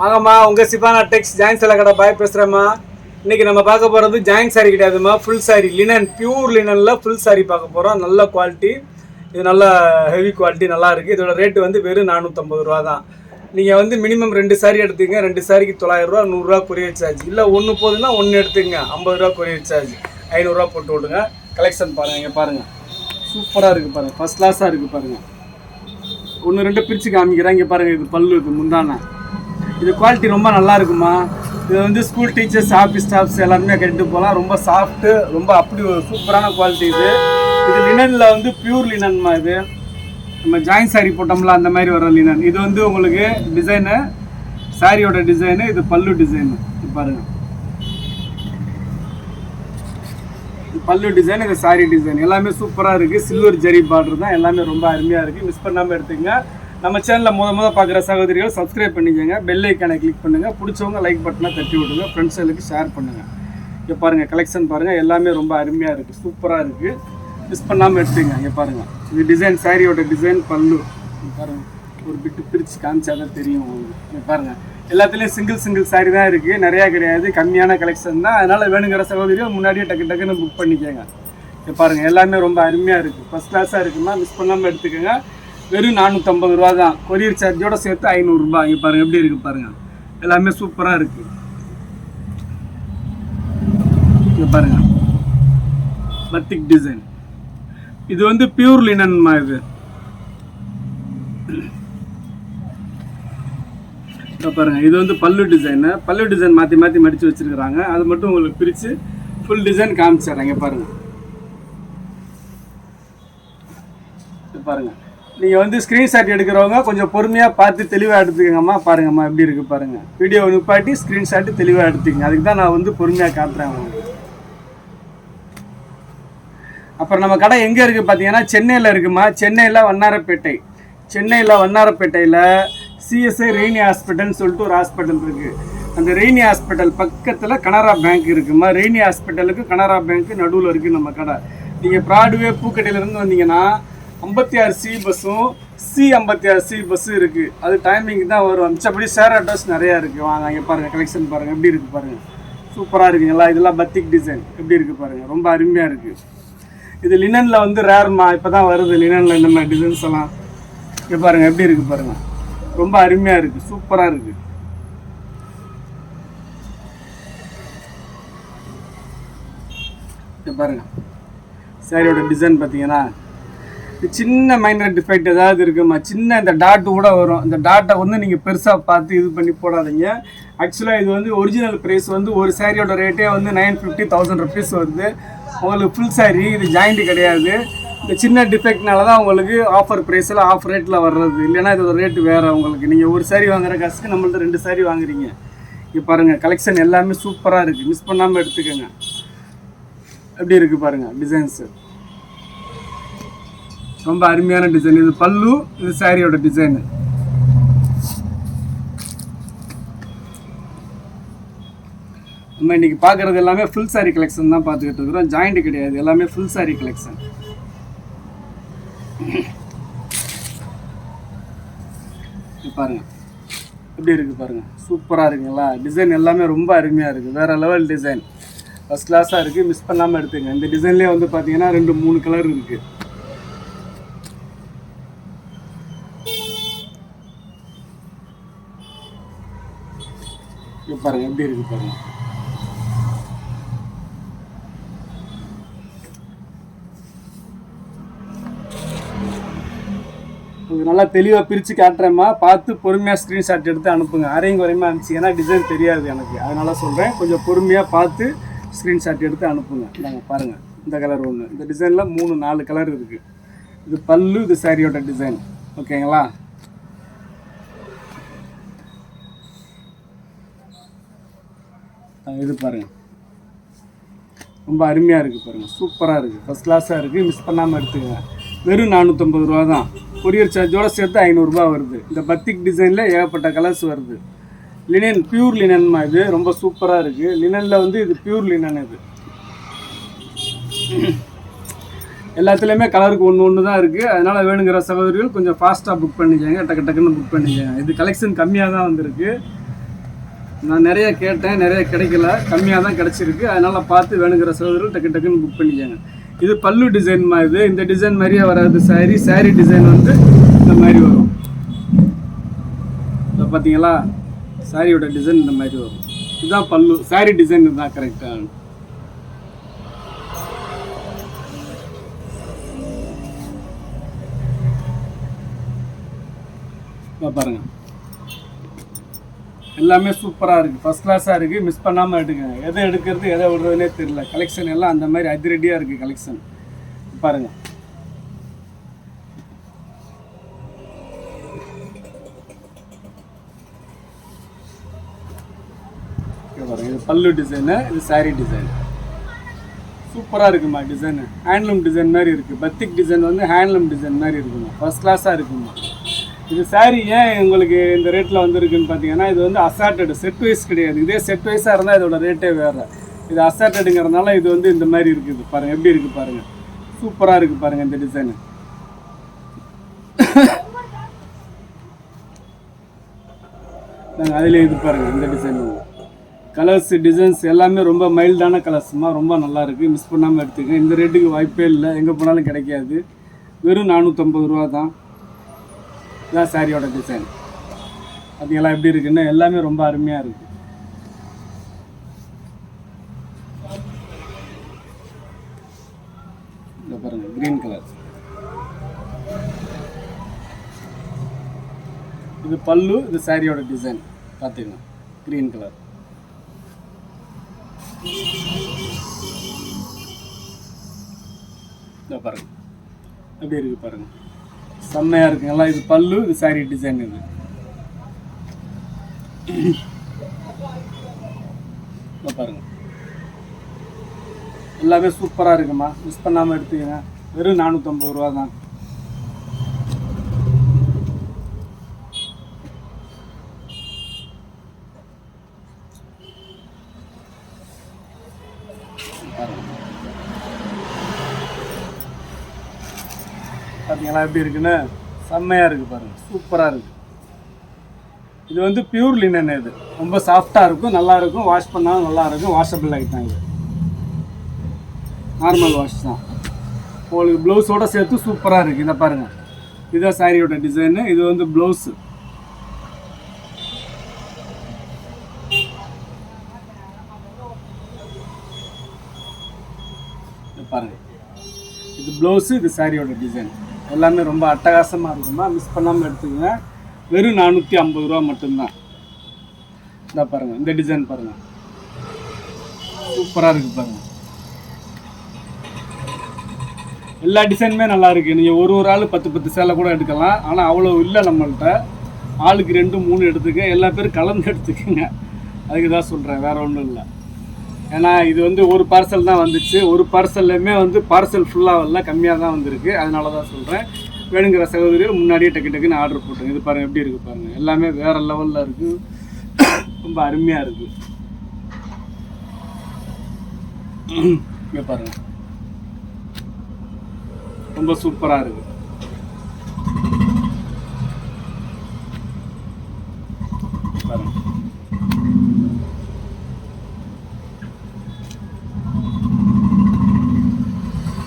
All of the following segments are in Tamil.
வாங்கம்மா உங்கள் சிபானா டெக்ஸ் ஜாயின் சில கடை பாய் பேசுகிறேம்மா இன்னைக்கு நம்ம பார்க்க போகிறது ஜாயின் சாரி கிடையாதும்மா ஃபுல் சாரி லினன் பியூர் லினனில் ஃபுல் சாரி பார்க்க போகிறோம் நல்ல குவாலிட்டி இது நல்ல ஹெவி குவாலிட்டி நல்லா இருக்குது இதோட ரேட்டு வந்து வெறும் நானூற்றம்பது ரூபா தான். நீங்கள் வந்து மினிமம் ரெண்டு சாரி எடுத்துங்க ரெண்டு சாரிக்கு தொள்ளாயிரம் ரூபா நூறுரூவா கொரியர் சார்ஜ் இல்லை ஒன்று போதுன்னா ஒன்று எடுத்துங்க ஐம்பது ரூபா கொரியர் சார்ஜ் ஐநூறுரூவா போட்டு விடுங்க. கலெக்ஷன் பாருங்கள் இங்கே பாருங்கள் சூப்பராக இருக்குது பாருங்கள் ஃபர்ஸ்ட் கிளாஸாக இருக்குது பாருங்கள் ஒன்று ரெண்டு பிரித்து காமிக்கிறேன். இங்கே பாருங்கள் இது பல்லு இது முந்தானே. இது குவாலிட்டி ரொம்ப நல்லா இருக்குமா இது வந்து ஸ்கூல் டீச்சர்ஸ் ஆஃபீஸ் ஸ்டாஃப்ஸ் எல்லாருமே கட்டிட்டு போகலாம். ரொம்ப சாஃப்ட்டு ரொம்ப அப்படி ஒரு சூப்பரான குவாலிட்டி இது. இது லினனில் வந்து பியூர் லினன்மா இது. நம்ம ஜாயின் சாரி போட்டோம்ல அந்த மாதிரி வர லினன் இது வந்து உங்களுக்கு டிசைனு சாரியோட டிசைனு இது பல்லு டிசைனு பாருங்கள் பாருங்க. பல்லு டிசைன் இது சாரி டிசைன் எல்லாமே சூப்பராக இருக்குது சில்வர் ஜெரி பார்டர் தான். எல்லாமே ரொம்ப அருமையாக இருக்குது மிஸ் பண்ணாமல் எடுத்துக்கங்க. நம்ம சேனலில் முத முத பார்க்குற சகோதரிகள் சப்ஸ்கிரைப் பண்ணிக்கோங்க. பெல் ஐக்கானை கிளிக் பண்ணுங்கள் பிடிச்சவங்க லைக் பட்டனை தட்டி விடுங்க. ஃப்ரெண்ட்ஸுகளுக்கு ஷேர் பண்ணுங்கள் இங்கே பாருங்கள் கலெக்ஷன் பாருங்கள் எல்லாமே ரொம்ப அருமையாக இருக்குது சூப்பராக இருக்குது மிஸ் பண்ணாமல் எடுத்துங்க இங்கே பாருங்கள் இது டிசைன் சாரியோட டிசைன் பல்லு. பாருங்கள் ஒரு பிட்டு பிரித்து காமிச்சா தான் தெரியும் உங்களுக்கு. பாருங்கள் எல்லாத்துலேயும் சிங்கிள் சிங்கிள் சாரி தான் இருக்குது நிறையா கிடையாது. கம்மியான கலெக்ஷன் தான். அதனால் வேணுங்கிற சகோதரியும் முன்னாடியே டக்கு டக்குன்னு புக் பண்ணிக்கோங்க. பாருங்கள் எல்லாமே ரொம்ப அருமையாக இருக்குது ஃபஸ்ட் கிளாஸாக இருக்குன்னா மிஸ் பண்ணாமல் எடுத்துக்கோங்க. வெறும் நானூற்றம்பது ரூபா தான். கொரியர் சார்ஜோட சேர்த்து ஐநூறுரூபா இங்கே பாருங்கள் எப்படி இருக்குது பாருங்கள் எல்லாமே சூப்பராக இருக்குது இங்கே பாருங்கள் பத்திக் டிசைன் இது வந்து பியூர் லினன்மா இது. பாருங்கள் இது வந்து பல்லு டிசைனு பல்லு டிசைன் மாற்றி மாற்றி மடித்து வச்சுருக்குறாங்க. அது மட்டும் உங்களுக்கு பிரித்து ஃபுல் டிசைன் காமிச்சிடுறாங்க பாருங்கள் இதை பாருங்கள் நீங்கள் வந்து ஸ்க்ரீன்ஷாட் எடுக்கிறவங்க கொஞ்சம் பொறுமையாக பார்த்து தெளிவாக எடுத்துக்கங்கம்மா பாருங்கம்மா எப்படி இருக்குது பாருங்கள் வீடியோ நிப்பாட்டி ஸ்க்ரீன்ஷாட்டு தெளிவாக எடுத்துக்கங்க. அதுக்கு தான் நான் வந்து பொறுமையாக காட்டுறேன் உங்களுக்கு. அப்புறம் நம்ம கடை எங்கே இருக்குது பார்த்தீங்கன்னா சென்னையில் இருக்குமா? சென்னையில் வண்ணாரப்பேட்டை. சென்னையில் வண்ணாரப்பேட்டையில் சிஎஸ்ஐ ரெய்னி ஹாஸ்பிட்டல்னு சொல்லிட்டு ஒரு ஹாஸ்பிட்டல் இருக்குது அந்த ரெய்னி ஹாஸ்பிட்டல் பக்கத்தில் கனரா பேங்க் இருக்குமா? ரெய்னி ஹாஸ்பிட்டலுக்கு கனரா பேங்க்கு நடுவில் இருக்குது நம்ம கடை. நீங்கள் ப்ராட்வே பூக்கடையிலேருந்து வந்தீங்கன்னா ஐம்பத்தி ஆறு சி பஸ்ஸும் சி ஐம்பத்தி ஆறு சி பஸ்ஸும் இருக்குது அது டைமிங் தான் வரும். மிச்சப்படி ஷேர் அட்ரஸ் நிறையா இருக்குது வாங்க இங்கே பாருங்கள் கலெக்ஷன் பாருங்கள் எப்படி இருக்குது பாருங்கள் சூப்பராக இருக்குங்களா இதெல்லாம் பத்திக் டிசைன் எப்படி இருக்குது பாருங்கள் ரொம்ப அருமையாக இருக்குது இது லினனில் வந்து ரேர்மா இப்போ தான் வருது. லினனில் இந்த மாதிரி டிசைன்ஸ் எல்லாம். இங்கே பாருங்கள் எப்படி இருக்குது பாருங்கள் ரொம்ப அருமையாக இருக்குது சூப்பராக இருக்குது இங்கே பாருங்கள் சாரியோட டிசைன் பார்த்தீங்கன்னா சின்ன மைனர் டிஃபெக்ட் ஏதாவது இருக்குமா? சின்ன இந்த டாட்டு கூட வரும். இந்த டாட்டை வந்து நீங்கள் பெருசாக பார்த்து இது பண்ணி போடாதீங்க. ஆக்சுவலாக இது வந்து ஒரிஜினல் ப்ரைஸ் வந்து ஒரு சாரியோட ரேட்டே வந்து நைன் ஃபிஃப்டி தௌசண்ட் ருபீஸ் வருது. உங்களுக்கு ஃபுல் சாரி இது ஜாயிண்ட் கிடையாது. இந்த சின்ன டிஃபெக்ட்னால தான் உங்களுக்கு ஆஃபர் ப்ரைஸில் ஆஃப் ரேட்டில் வர்றது. இல்லைன்னா இதோட ரேட்டு வேறு உங்களுக்கு. நீங்கள் ஒரு சாரி வாங்குற காசுக்கு நம்மள்ட்ட ரெண்டு சாரி வாங்குறீங்க. இங்கே பாருங்கள் கலெக்ஷன் எல்லாமே சூப்பராக இருக்குது மிஸ் பண்ணாமல் எடுத்துக்கோங்க. எப்படி இருக்குது பாருங்கள் டிசைன்ஸு ரொம்ப அருமையான டிசைன் இது பல்லு இது சாரியோட டிசைனு நம்ம இன்னைக்கு பார்க்குறது எல்லாமே ஃபுல் சாரி கலெக்ஷன் தான் பார்த்துக்கிட்டு இருக்கிறோம். ஜாயிண்ட் கிடையாது. எல்லாமே ஃபுல் சாரி கலெக்ஷன் பாருங்க. எப்படி இருக்கு பாருங்க? சூப்பராக இருக்குங்களா? டிசைன் எல்லாமே ரொம்ப அருமையாக இருக்குது வேற லெவல் டிசைன் ஃபஸ்ட் கிளாஸாக இருக்குது மிஸ் பண்ணாமல் எடுத்துங்க இந்த டிசைன்லேயே வந்து பார்த்தீங்கன்னா ரெண்டு மூணு கலர் இருக்குது இங்க பாருங்க எப்படி இருக்கு பாருங்க உங்களுக்கு நல்லா தெளிவாக பிரித்து காட்டுறேம்மா. பார்த்து பொறுமையாக ஸ்க்ரீன்ஷாட் எடுத்து அனுப்புங்க. அரையும் குறையுமா ஏன்னா டிசைன் தெரியாது எனக்கு. அதனால சொல்கிறேன் கொஞ்சம் பொறுமையாக பார்த்து ஸ்க்ரீன்ஷாட் எடுத்து அனுப்புங்க. நாங்கள் பாருங்கள் இந்த கலர் ஒன்று இந்த டிசைனில் மூணு நாலு கலர் இருக்குது இது பல்லு இது சாரியோட டிசைன் ஓகேங்களா இது பாருங்கள் ரொம்ப அருமையாக இருக்குது பாருங்கள் சூப்பராக இருக்குது ஃபஸ்ட் கிளாஸாக இருக்குது மிஸ் பண்ணாமல் எடுத்துக்கங்க. வெறும் நானூற்றம்பது ரூபா தான். கொரியர் சார்ஜோடு சேர்த்து ஐநூறுரூபா வருது. இந்த பத்திக் டிசைனில் ஏகப்பட்ட கலர்ஸ் வருது. லினன் பியூர் லினன்மா இது. ரொம்ப சூப்பராக இருக்குது லினனில் வந்து இது பியூர் லினன் இது. எல்லாத்துலேயுமே கலருக்கு ஒன்று ஒன்று தான் இருக்குது அதனால் வேணுங்கிற சகோதரிகள் கொஞ்சம் ஃபாஸ்ட்டாக புக் பண்ணிக்கோங்க. டக்கு டக்குன்னு புக் பண்ணிக்கோங்க. இது கலெக்ஷன் கம்மியாக தான் வந்திருக்கு. நான் நிறைய கேட்டேன் நிறைய கிடைக்கல. கம்மியாக தான் கிடச்சிருக்கு. அதனால் பார்த்து வேணுங்கிற சகோதரர்கள் டக்கு டக்குன்னு புக் பண்ணிக்கோங்க. இது பல்லு டிசைன் மாதிரி இந்த டிசைன் மாதிரியே வராது. Saree saree டிசைன் வந்து இந்த மாதிரி வரும். இப்போ பார்த்தீங்களா? சாரியோட டிசைன் இந்த மாதிரி வரும். இதுதான் பல்லு. Saree டிசைன் தான் கரெக்டாக பாருங்கள் எல்லாமே சூப்பராக இருக்குது ஃபஸ்ட் கிளாஸாக இருக்குது மிஸ் பண்ணாமல் எடுக்குங்க. எதை எடுக்கிறது எதை விடுறதுனே தெரியல. கலெக்ஷன் எல்லாம் அந்த மாதிரி அதிரடியாக இருக்குது கலெக்ஷன் பாருங்கள் இது பல்லு டிசைனு இது saree டிசைன் சூப்பராக இருக்குமா டிசைனு ஹேண்ட்லூம் டிசைன் மாதிரி இருக்குது பத்திக் டிசைன் வந்து ஹேண்ட்லூம் டிசைன் மாதிரி இருக்குமா? ஃபஸ்ட் கிளாஸாக இருக்குமா? இது சாரீ ஏன் உங்களுக்கு இந்த ரேட்டில் வந்திருக்குன்னு பார்த்தீங்கன்னா இது வந்து அசார்டட் செட் வைஸ் கிடையாது. இதே செட் வைஸாக இருந்தால் இதோட ரேட்டே வேறு. இது அசார்டடுங்கிறதுனால இது வந்து இந்த மாதிரி இருக்குது. பாருங்கள் எப்படி இருக்குது பாருங்கள் சூப்பராக இருக்குது பாருங்கள் இந்த டிசைனு நாங்கள் அதிலே இது பாருங்கள் இந்த டிசைன் கலர்ஸ் டிசைன்ஸ் எல்லாமே ரொம்ப மைல்டான கலர்ஸ்மா ரொம்ப நல்லா இருக்குது மிஸ் பண்ணாமல் எடுத்துக்கங்க. இந்த ரேட்டுக்கு வாய்ப்பே இல்லை. எங்கே போனாலும் கிடைக்காது. வெறும் நானூற்றம்பது ரூபா தான் இதான் சாரியோட டிசைன் பார்த்தீங்களா எப்படி இருக்குன்னு எல்லாமே ரொம்ப அருமையாக இருக்குது இதை பாருங்கள் க்ரீன் கலர் இது பல்லு இது சாரியோட டிசைன் பார்த்துக்கங்க க்ரீன் கலர் இதை பாருங்க. எப்படி இருக்கு செம்மையாக செம்மையா எல்லாம் இது பல்லு இது சாரி டிசைன் இது. பாருங்க. எல்லாமே சூப்பராக இருக்குமா? மிஸ் பண்ணாமல் எடுத்துக்கங்க. வெறும் நானூற்றம்பது ரூபா தான் பார்த்தீங்களா எப்படி இருக்குன்னு? செம்மையாக இருக்குது பாருங்கள் சூப்பராக இருக்குது இது வந்து பியூர் லினன் இது. ரொம்ப சாஃப்டாக இருக்கும் நல்லாயிருக்கும் வாஷ் பண்ணாலும் நல்லாயிருக்கும் வாஷபிள் ஆகிட்டாங்க தான் நார்மல் வாஷ் தான். உங்களுக்கு ப்ளவுஸோட சேர்த்து சூப்பராக இருக்குது இதை பாருங்கள் இதுதான் சாரியோட டிசைனு இது வந்து ப்ளவுஸு பாருங்கள் இது ப்ளவுஸு இது சாரியோட டிசைன் எல்லாமே ரொம்ப அட்டகாசமாக இருக்குமா? மிஸ் பண்ணாமல் எடுத்துக்கோங்க. வெறும் நானூற்றி ஐம்பது ரூபா மட்டும்தான். இந்த பாருங்கள் இந்த டிசைன் பாருங்கள் சூப்பராக இருக்குது பாருங்கள் எல்லா டிசைனுமே நல்லா இருக்குது நீங்கள் ஒரு ஒரு ஆள் பத்து பத்து சேலை கூட எடுக்கலாம். ஆனால் அவ்வளோ இல்லை நம்மள்கிட்ட ஆளுக்கு ரெண்டு மூணு எடுத்துக்க எல்லா பேரும் கலந்து எடுத்துக்கோங்க. அதுக்கு தான் சொல்கிறேன் வேறு ஒன்றும் இல்லை. ஏன்னா இது வந்து ஒரு பார்சல் தான் வந்துச்சு. ஒரு பார்சல்லையுமே வந்து பார்சல் ஃபுல்லாக வரல கம்மியாக தான் வந்திருக்கு. அதனால தான் சொல்கிறேன் வேணுங்கிற சகோதரிகள் முன்னாடியே டக்கு டக்குன்னு ஆர்டர் போட்டுங்க இது பாருங்கள் எப்படி இருக்குது பாருங்கள் எல்லாமே வேறு லெவலில் இருக்குது ரொம்ப அருமையாக இருக்குது இங்கே பாருங்கள் ரொம்ப சூப்பராக இருக்குது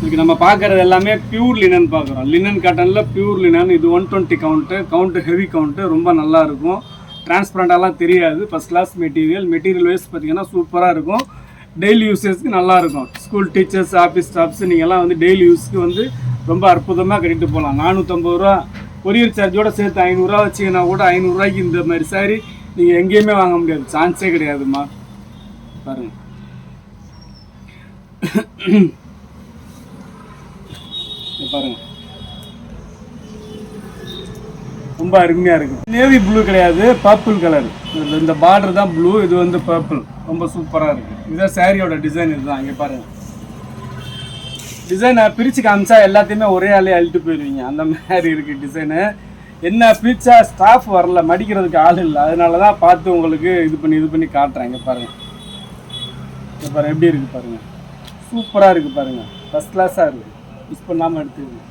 இதுக்கு நம்ம பார்க்குறது எல்லாமே பியூர் லினன் பார்க்குறோம். லினன் காட்டனில் பியூர் லினன் இது one twenty count count heavy count ரொம்ப நல்லா இருக்கும். டிரான்ஸ்பரண்டாலாம் தெரியாது. First class material material wise பார்த்தீங்கன்னா சூப்பராக இருக்கும். டெய்லி யூசேஜ்க்கு நல்லாயிருக்கும் ஸ்கூல் டீச்சர்ஸ் ஆஃபீஸ் ஸ்டாஃப்ஸ் நீங்கள்லாம் வந்து டெய்லி யூஸ்க்கு வந்து ரொம்ப அற்புதமாக கட்டிட்டு போகலாம் நானூற்றம்பது ரூபா கொரியர் சார்ஜோடு சேர்த்து ஐநூறுரூவா வச்சிங்கன்னா கூட ஐநூறுரூவாய்க்கு இந்த மாதிரி சாரி நீங்கள் எங்கேயுமே வாங்க முடியாது. சான்ஸே கிடையாதும்மா பாருங்கள் பாருங்க. ரொம்ப அருமையாக இருக்குது நேவி ப்ளூ கிடையாது பர்பிள் கலர் இந்த பார்டர் தான் ப்ளூ இது வந்து பர்பிள் ரொம்ப சூப்பராக இருக்கு. இதுதான் சாரியோட டிசைன் இதுதான் இங்கே பாருங்க. டிசைனை பிரிச்சு காமிச்சா எல்லாத்தையுமே ஒரே ஆளே அழிட்டு போயிடுவீங்க அந்த மாதிரி இருக்குது டிசைனு என்ன பிரிச்சா ஸ்டாஃப் வரல மடிக்கிறதுக்கு ஆள் இல்லை. அதனால தான் பார்த்து உங்களுக்கு இது பண்ணி இது பண்ணி காட்டுறேன். இங்கே பாருங்கள் இங்கே பாருங்கள் எப்படி இருக்குது பாருங்கள் சூப்பராக இருக்குது பாருங்கள் ஃபஸ்ட் கிளாஸாக இருக்குது மிஸ் பண்ணாமல் எடுத்துக்கோங்க.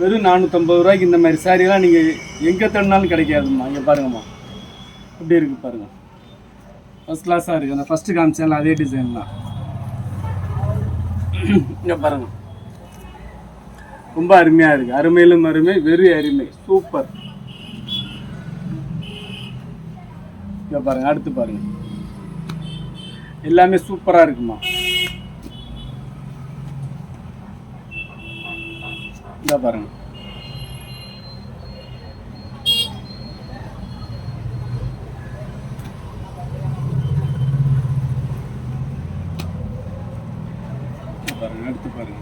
வெறும் நானூற்றம்பது ரூபாய்க்கு இந்த மாதிரி சாரீலாம் நீங்கள் எங்கே தேடினாலும் கிடைக்காதும்மா. இங்கே பாருங்கம்மா. இப்படி இருக்கு பாருங்க. ஃபர்ஸ்ட் கிளாஸாக இருக்குது அந்த ஃபஸ்ட்டு காமிச்சேன்ல அதே டிசைன் தான். இங்கே பாருங்க. ரொம்ப அருமையாக இருக்குது அருமையிலும் அருமை வெறும் அருமை. சூப்பர் இங்கே பாருங்க அடுத்து பாருங்க. எல்லாமே சூப்பராக இருக்குமா இந்த பாருங்க. பாருங்க எடுத்து பாருங்க.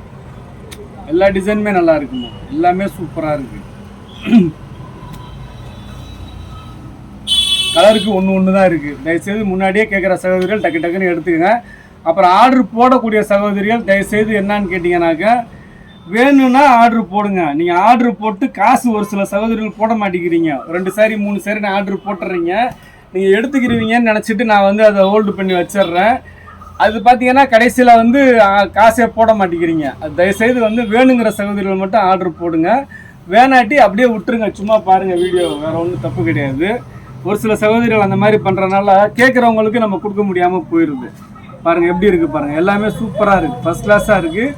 எல்லா டிசைனுமே நல்லா இருக்குமா? எல்லாமே சூப்பராக இருக்கு. கலருக்கு ஒன்று ஒன்று தான் இருக்குது தயவுசெய்து முன்னாடியே கேட்குற சகோதரிகள் டக்கு டக்குன்னு எடுத்துக்கங்க. அப்புறம் ஆர்டர் போடக்கூடிய சகோதரிகள் தயவுசெய்து என்னன்னு கேட்டிங்கனாக்கா வேணும்னா ஆர்டர் போடுங்க. நீங்கள் ஆர்டர் போட்டு காசு ஒரு சில சகோதரிகள் போட மாட்டேங்கிறீங்க. ரெண்டு சாரி மூணு சாரி நான் ஆர்டர் போட்டுறீங்க. நீங்கள் எடுத்துக்கிறீங்கன்னு நினச்சிட்டு நான் வந்து அதை ஹோல்டு பண்ணி வச்சிடுறேன். அது பார்த்தீங்கன்னா கடைசியில் வந்து காசே போட மாட்டேங்கிறீங்க. அது தயவுசெய்து வந்து வேணுங்கிற சகோதரிகள் மட்டும் ஆர்டர் போடுங்க. வேணாட்டி அப்படியே விட்டுருங்க. சும்மா பாருங்கள் வீடியோ வேறு ஒன்றும் தப்பு கிடையாது. ஒரு சில சகோதரிகள் அந்த மாதிரி பண்ணுறனால கேட்குறவங்களுக்கு நம்ம கொடுக்க முடியாமல் போயிடுது பாருங்கள் எப்படி இருக்குது பாருங்கள் எல்லாமே சூப்பராக இருக்குது ஃபஸ்ட் கிளாஸாக இருக்குது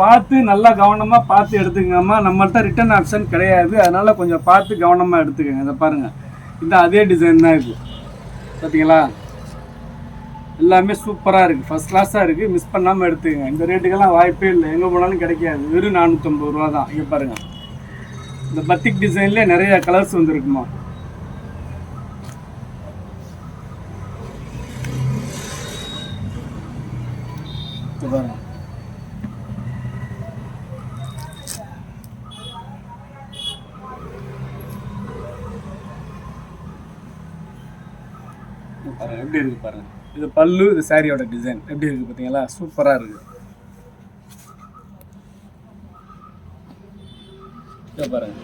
பார்த்து நல்லா கவனமாக பார்த்து எடுத்துக்கங்கம்மா. நம்மள்ட்ட ரிட்டர்ன் ஆப்ஷன் கிடையாது. அதனால் கொஞ்சம் பார்த்து கவனமாக எடுத்துக்கங்க. இதை பாருங்கள் இந்த அதே டிசைன் தான் இது. பார்த்தீங்களா எல்லாமே சூப்பராக இருக்குது ஃபஸ்ட் கிளாஸாக இருக்குது மிஸ் பண்ணாமல் எடுத்துக்கங்க. இந்த ரேட்டுக்கெல்லாம் வாய்ப்பே இல்லை. எங்கே போனாலும் கிடைக்காது. வெறும் நானூற்றம்பது ரூபா தான். இங்கே பாருங்கள் இந்த பத்திக் டிசைன்லேயே நிறைய கலர்ஸ் வந்துருக்குமா? பாருங்கள் பாருங்க இது பாருங்க எப்படி இருக்கு பாருங்க. இது பல்லு இது சாரியோட டிசைன் எப்படி இருக்கு பார்த்தீங்களா சூப்பராக இருக்கு. இதை பாருங்க.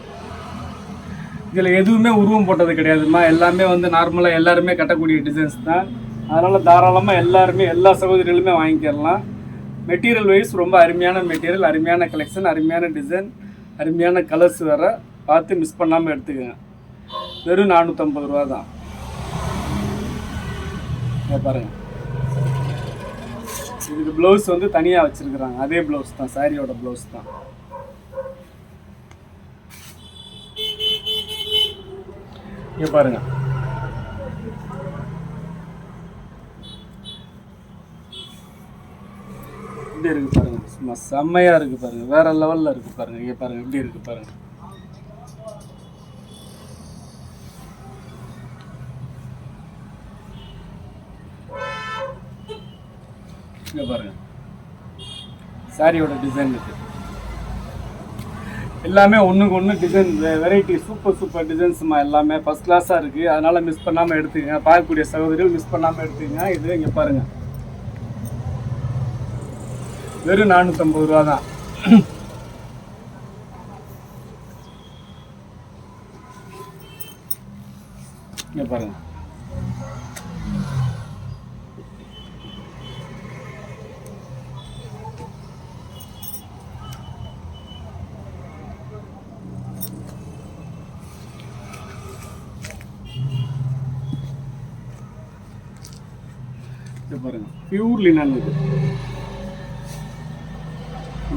இதில் எதுவுமே உருவம் போட்டது கிடையாதும்மா எல்லாமே வந்து நார்மலாக எல்லாருமே கட்டக்கூடிய டிசைன்ஸ் தான். அதனால் தாராளமாக எல்லாருமே எல்லா சகோதரிகளுமே வாங்கிக்கலாம். மெட்டீரியல் வைஸ் ரொம்ப அருமையான மெட்டீரியல் அருமையான கலெக்ஷன் அருமையான டிசைன் அருமையான கலர்ஸ் வேற பார்த்து மிஸ் பண்ணாமல் எடுத்துக்கோங்க. வெறும் நானூற்றம்பது ரூபா தான் இங்க பாருங்க. இதுக்கு ப்ளவுஸ் வந்து தனியாக வச்சுருக்குறாங்க. அதே ப்ளவுஸ் தான் சாரியோட ப்ளவுஸ் தான். இங்கே பாருங்க. இப்படி இருக்கு பாருங்க. சும்மா செம்மையாக இருக்கு பாருங்க. வேற லெவலில் இருக்கு பாருங்க. இங்கே பாருங்க எப்படி இருக்கு பாருங்க. இங்க பாருங்க. சாரியோட டிசைன் இது. எல்லாமே ஒன்றுக்கு ஒன்று டிசைன் வெரைட்டி சூப்பர் சூப்பர் டிசைன்ஸ்மா எல்லாமே. ஃபஸ்ட் கிளாஸாக இருக்குது அதனால் மிஸ் பண்ணாமல் எடுத்துக்கங்க. பார்க்கக்கூடிய சகோதரிகள் மிஸ் பண்ணாமல் எடுத்துக்கங்க. இது இங்கே பாருங்கள் வெறும் நானூற்றம்பது ரூபா தான். இங்கே பாருங்கள் இது பாருங்க பியூர் லினன் இது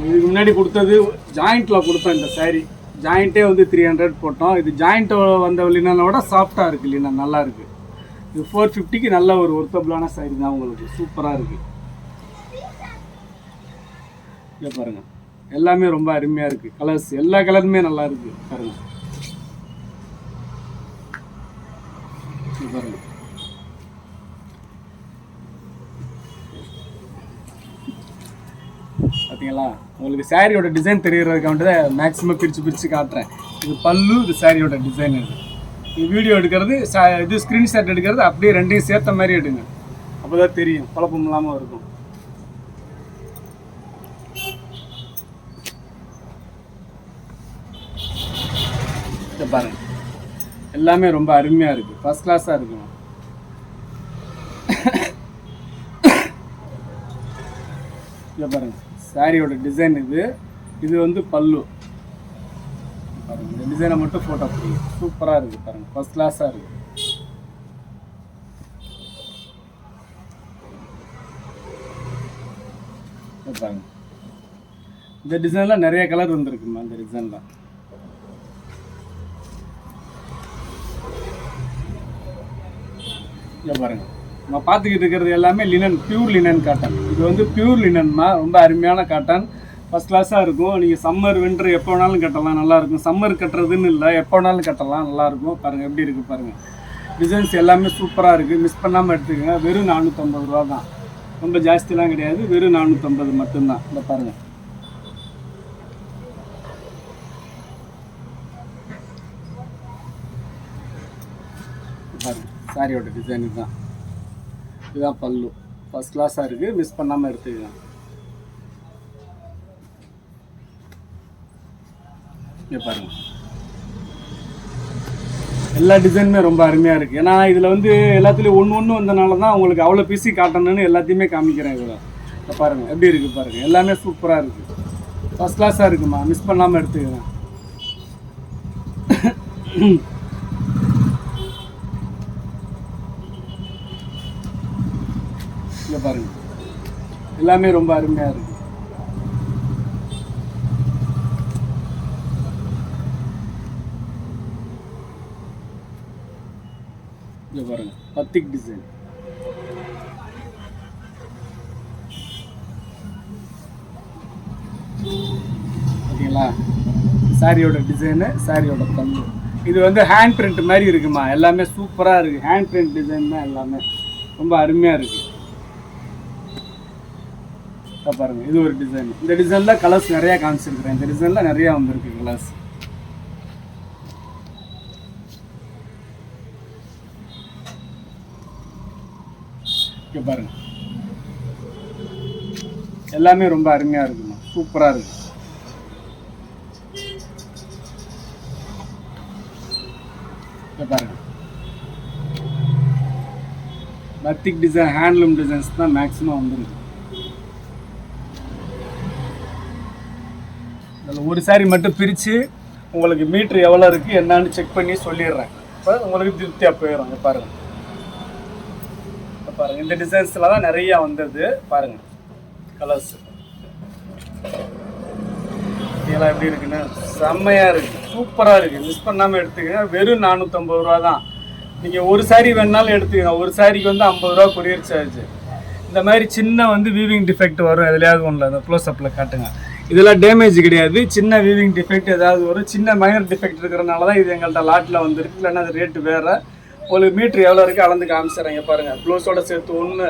இதுக்கு முன்னாடி கொடுத்தது ஜாயிண்ட்டில் கொடுத்தோம் இந்த சாரீ ஜாயிண்ட்டே வந்து த்ரீ ஹண்ட்ரட் போட்டோம். இது ஜாயிண்ட்டு வந்த லினனோட சாஃப்டாக இருக்குது லினன் நல்லா இருக்குது இது ஃபோர் ஃபிஃப்டிக்கு நல்ல ஒரு ஒர்த்தபிளான saree தான் உங்களுக்கு. சூப்பராக இருக்குது இதை பாருங்கள் எல்லாமே ரொம்ப அருமையாக இருக்குது கலர்ஸ் எல்லா கலருமே நல்லா இருக்குது பாருங்கள் இங்க பாருங்க பார்த்தீங்களா? உங்களுக்கு சாரியோட டிசைன் தெரியறதுக்காக மேக்ஸிமம் பிரித்து பிரித்து காட்டுறேன். இது பல்லு இது சாரியோட டிசைன் இது. இது வீடியோ எடுக்கிறது இது ஸ்க்ரீன்ஷாட் எடுக்கிறது அப்படியே ரெண்டையும் சேர்த்த மாதிரி எடுங்க. அப்போ தான் தெரியும் குழப்பம் இல்லாமல் இருக்கும். பாருங்க. எல்லாமே ரொம்ப அருமையாக இருக்குது ஃபஸ்ட் கிளாஸாக இருக்கும் இதை பாருங்க. சாரியோட டிசைன் இது. இது வந்து பல்லு. பாருங்கள் இந்த டிசைனை மட்டும் ஃபோட்டோ பிடிக்கும் சூப்பராக இருக்குது பாருங்கள் ஃபஸ்ட் கிளாஸாக இருக்குது பாருங்க. இந்த டிசைனில் நிறைய கலர் வந்துருக்குமா இந்த டிசைனில் இங்கே பாருங்கள் நம்ம பார்த்துக்கிட்டு இருக்கிறது எல்லாமே லினன் பியூர் லினன் காட்டன் இது வந்து பியூர் லினன்மா ரொம்ப அருமையான காட்டன் ஃபஸ்ட் கிளாஸாக இருக்கும். நீங்கள் சம்மர் வின்டர் எப்போ வேணாலும் கட்டலாம் நல்லாயிருக்கும் சம்மர் கட்டுறதுன்னு இல்லை எப்போ வேணாலும் கட்டலாம் நல்லாயிருக்கும் பாருங்கள் எப்படி இருக்குது பாருங்கள் டிசைன்ஸ் எல்லாமே சூப்பராக இருக்குது மிஸ் பண்ணாமல் எடுத்துக்கோங்க. வெறும் நானூற்றம்பது ரூபா தான். ரொம்ப ஜாஸ்திலாம் கிடையாது. வெறும் நானூற்றம்பது மட்டும்தான். இந்த பாருங்கள் பாருங்கள் சாரியோட டிசைன் தான் இதுதான் பல்லு. ஃபஸ்ட் கிளாஸாக இருக்குது மிஸ் பண்ணாமல் எடுத்துக்கலாம். இங்கே பாருங்கள் எல்லா டிசைனுமே ரொம்ப அருமையாக இருக்குது ஏன்னா இதில் வந்து எல்லாத்துலேயும் ஒன்று ஒன்று வந்தனால தான் உங்களுக்கு அவ்வளோ பிசி காட்டணும்னு எல்லாத்தையுமே காமிக்கிறேன் இதில். இப்போ பாருங்கள் எப்படி இருக்குது பாருங்கள் எல்லாமே சூப்பராக இருக்குது ஃபர்ஸ்ட் கிளாஸாக இருக்குமா? மிஸ் பண்ணாமல் எடுத்துக்கங்க இங்க பாருங்க. எல்லாமே ரொம்ப அருமையா இருக்கு. இங்க பாருங்க பத்திக் டிசைன் ஓகேங்களா? சாரியோட டிசைனு சாரியோட பல்லு இது வந்து ஹேண்ட் பிரிண்ட் மாதிரி இருக்குமா? எல்லாமே சூப்பராக இருக்குது ஹேண்ட் பிரிண்ட் டிசைன் தான் எல்லாமே. ரொம்ப அருமையாக இருக்குது இதை பாருங்கள் இது ஒரு டிசைன் இந்த டிசைனில் கலர்ஸ் நிறையா காமிச்சிருக்கிறேன். இந்த டிசைனில் நிறையா வந்திருக்கு கலர்ஸ் இங்கே பாருங்க. எல்லாமே ரொம்ப அருமையாக இருக்குமா? சூப்பராக இருக்கு. பாருங்க. பத்திக் டிசைன் ஹேண்ட்லூம் டிசைன்ஸ் தான் மேக்ஸிமம் வந்துருக்கு. ஒரு சாரி மட்டும் பிரித்து உங்களுக்கு மீட்ரு எவ்வளோ இருக்குது என்னன்னு செக் பண்ணி சொல்லிடுறேன். இப்போ உங்களுக்கு திருப்தியாக போயிடும் பாருங்கள் பாருங்க. பாருங்க. இந்த டிசைன்ஸில் தான் நிறையா வந்தது. பாருங்க. கலர்ஸ் இதெல்லாம் எப்படி இருக்குன்னு செம்மையாக இருக்குது சூப்பராக இருக்குது மிஸ் பண்ணாமல் எடுத்துக்கங்க. வெறும் நானூற்றம்பது ரூபா தான். நீங்கள் ஒரு சாரி வேணாலும் எடுத்துக்கங்க. ஒரு சாரிக்கு வந்து ஐம்பது ரூபா கொரியர் சார்ஜ் இந்த மாதிரி சின்ன வந்து வீவிங் டிஃபெக்ட் வரும். எதுலையாவது ஒன்றில் அந்த க்ளோஸ்அப்பில் காட்டுங்க. இதெல்லாம் டேமேஜ் கிடையாது. சின்ன வீவிங் டிஃபெக்ட் ஏதாவது வரும் சின்ன மைனர் டிஃபெக்ட் இருக்கிறனால தான் இது எங்கள்கிட்ட லாட்டில் வந்துருக்கு. இல்லைன்னா அது ரேட்டு வேறு. உங்களுக்கு மீட்ரு எவ்வளோ இருக்குது அளந்து காமிச்சிடுறேங்க பாருங்கள் ப்ளவுஸோட சேர்த்து ஒன்று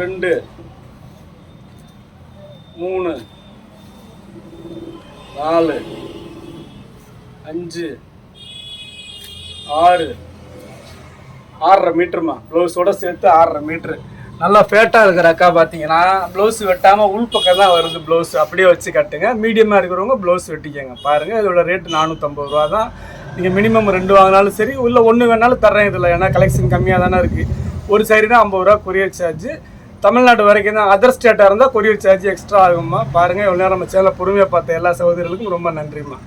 ரெண்டு மூணு நாலு அஞ்சு ஆறு. ஆறரை மீட்டருமா ப்ளவுஸோட சேர்த்து ஆறரை மீட்ரு நல்லா ஃபேட்டாக இருக்கிற அக்கா பார்த்தீங்கன்னா ப்ளவுஸ் வெட்டாமல் உள்பக்கம் தான் வருது ப்ளவுஸ் அப்படியே வச்சு கட்டுங்க. மீடியமாக இருக்கிறவங்க ப்ளவுஸ் வெட்டிக்கங்க. பாருங்கள் இதோட ரேட்டு நானூற்றம்பது ரூபா தான். நீங்கள் மினிமம் ரெண்டு வாங்கினாலும் சரி உள்ளே ஒன்று வேணாலும் தர்றேன் இதில். ஏன்னா கலெக்ஷன் கம்மியாக தானே இருக்குது ஒரு சாரினா ஐம்பது ரூபா கொரியர் சார்ஜ் தமிழ்நாடு வரைக்கும் தான் அதர் ஸ்டேட்டாக இருந்தால் கொரியர் சார்ஜ் எக்ஸ்ட்ரா ஆகுமா பாருங்கள் இவ்வளோ நேரம் நம்ம சேனலை பொறுமையாக பார்த்த எல்லா சகோதரர்களுக்கும் ரொம்ப நன்றிம்மா.